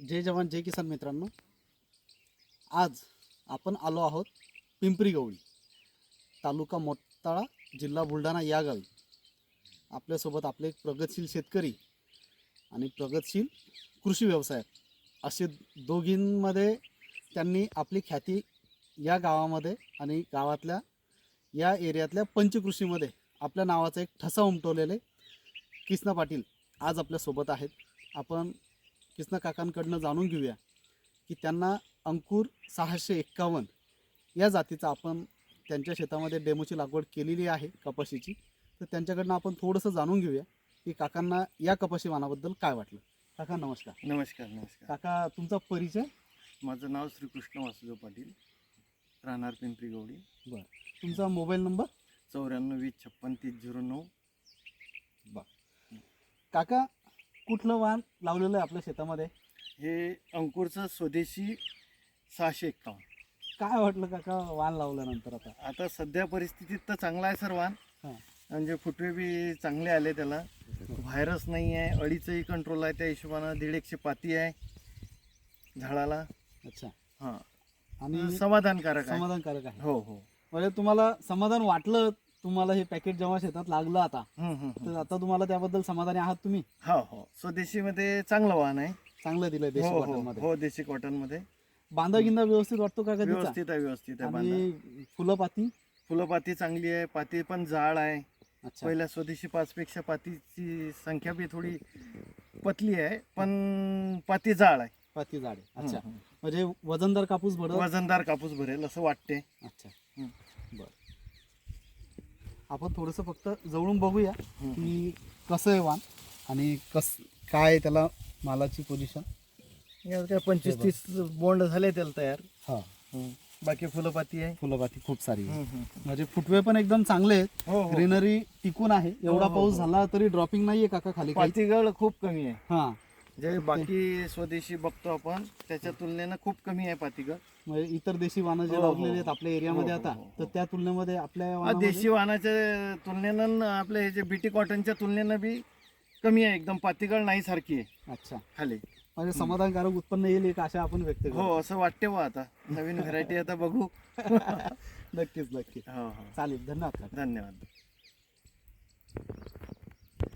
जय जवान जय किसान मित्रांनो. आज आपण आलो आहोत पिंपरी गवळी तालुका मोताळा जिल्हा बुलढाणा या गावी. आपल्यासोबत आपले एक प्रगतशील शेतकरी आणि प्रगतशील कृषी व्यवसाय असे दोघींमध्ये त्यांनी आपली ख्याती या गावामध्ये आणि गावातल्या या एरियातल्या पंचकृषीमध्ये आपल्या नावाचा एक ठसा उमटवलेले कृष्णा पाटील आज आपल्यासोबत आहेत. आपण किसना काकांकडनं जाणून घेऊया की त्यांना अंकुर सहाशे एक्कावन्न या जातीचा आपण त्यांच्या शेतामध्ये डेमोची लागवड केलेली आहे कपाशीची. तर त्यांच्याकडनं आपण थोडंसं जाणून घेऊया की काकांना या कपाशी वाणाबद्दल काय वाटलं. काका नमस्कार. नमस्कार नमस्कार. काका तुमचा परिचय? माझं नाव श्रीकृष्ण वासुदेव पाटील राहणार पिंपरी गौडी तुमचा मोबाईल नंबर? चौऱ्याण्णव वीस छप्पन तीस झिरो नऊ. काका कुठलं वाण लावलेलं आहे आपल्या शेतामध्ये? हे अंकुरचं स्वदेशी सहाशे एक्कावन्न. काय वाटलं काका वाण लावल्यानंतर आता? आता सध्या परिस्थितीत तर चांगला आहे सर वाण. हां. म्हणजे फुटवे बी चांगले आले त्याला. व्हायरस नाही आहे अडीचंही कंट्रोल आहे त्या हिशोबानं दीड एकशे पाती आहे झाडाला. अच्छा. हां. आणि समाधानकारक आहे. समाधानकारक आहे. हो हो. म्हणजे तुम्हाला समाधान वाटलं तुम्हाला हे पॅकेट जेव्हा शेतात लागलं आता. तर आता तुम्हाला त्याबद्दल समाधानी आहात तुम्ही? हो हो. स्वदेशीमध्ये चांगलं वाहन आहे. चांगलं दिलंय देशी हो हो कॉटनमध्ये हो देशी कॉटनमध्ये बांधा गिंदा व्यवस्थित वाटतो का कधीचा व्यवस्थित आहे व्यवस्थित आहे बांधा. आणि फुलं पाती? फुलं पाती चांगली आहे पाती पण जाड आहे. अच्छा. पहिल्या स्वदेशी पाच पेक्षा पातीची संख्या बी थोडी पतली आहे पण पाती जाड आहे. पाती जाड आहे. अच्छा. हम्म, म्हणजे वजनदार कापूस. भरत? वजनदार कापूस भरेल असं वाटते. अच्छा. आपण थोडंसं फक्त जवळून बघूया. की कसं आहे वाण आणि कस काय त्याला मालाची पोझिशन काय पंचवीस तीस बोंड झाले त्याला तयार. हा. बाकी फुलं पाती आहे. फुलपाती खूप सारी आहे. म्हणजे फुटवे पण एकदम चांगले आहेत. हो हो ग्रीनरी टिकून आहे. एवढा हो, पाऊस हो. झाला तरी ड्रॉपिंग नाहीये काका खाली काही. पातीगळ खूप कमी आहे. हा. जे बाकी स्वदेशी बघतो आपण त्याच्या तुलनेनं खूप कमी आहे पातीगळ म्हणजे इतर देशी वाहनं जे हो, हो, लावलेले आहेत हो. आपल्या एरियामध्ये हो, आता हो, हो. तर त्या तुलनेमध्ये आपल्या हा, वाहनामध्ये- देशी वाहनाच्या तुलनेनं न आपले हे जे बीटी कॉटनच्या तुलनेनं बी कमी आहे एकदम पातीगळ नाही सारखी आहे. अच्छा. खाली. म्हणजे समाधानकारक उत्पन्न येईल एक आशा आपण व्यक्त हो असं वाटते बा आता. नवीन व्हरायटी आता बघू. नक्कीच नक्कीच. हो हो. चालेल धन्यवाद. धन्यवाद.